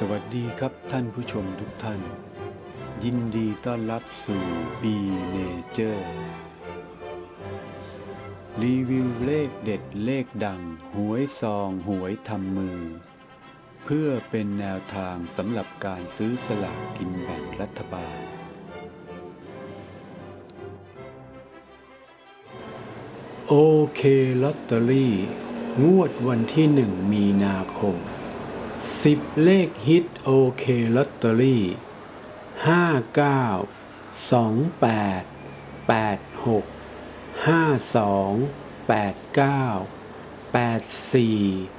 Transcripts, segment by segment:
สวัสดีครับท่านผู้ชมทุกท่าน ยินดีต้อนรับสู่ B Nature รีวิวเลขเด็ดเลขดัง หวยซองหวยทำมือ เพื่อเป็นแนวทางสำหรับการซื้อสลากกินแบ่งรัฐบาล โอเคลอตเตอรี่ งวดวันที่หนึ่งมีนาคม 10 เลขฮิตโอเคลอตเตอรี่ 59 28 86 52 89 84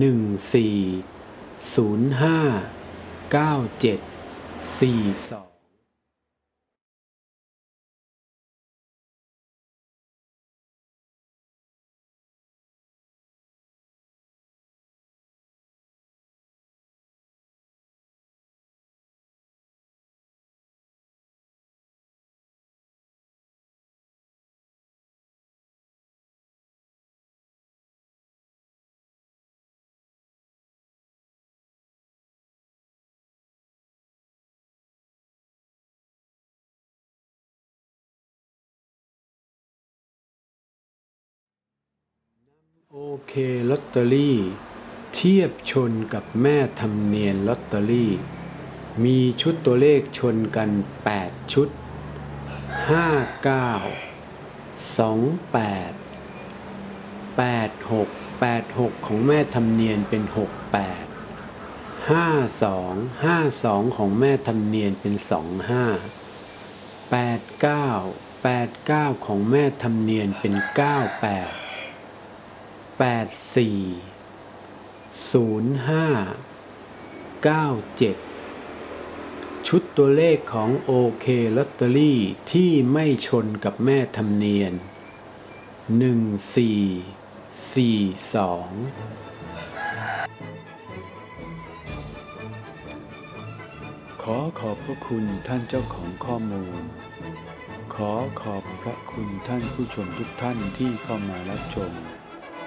14 05 97 42 โอเคลอตเตอรี่ เทียบชนกับแม่ทำเนียนลอตเตอรี่ มีชุดตัวเลขชนกัน 8 ชุด 59 28 86 86 ของแม่ทำเนียนเป็น 68 52 52 ของแม่ทำเนียนเป็น 25 89 89 ของแม่ทำเนียนเป็น 98 แปดสี่ศูนย์ห้าเก้าเจ็ดชุดตัวเลขของโอเคลอตเตอรี่ที่ไม่ชนกับแม่ธรรมเนียนหนึ่งสี่สี่สองขอขอบพระคุณท่านเจ้าของข้อมูล ขอขอบพระคุณท่านผู้ชมทุกท่านที่เข้ามารับชม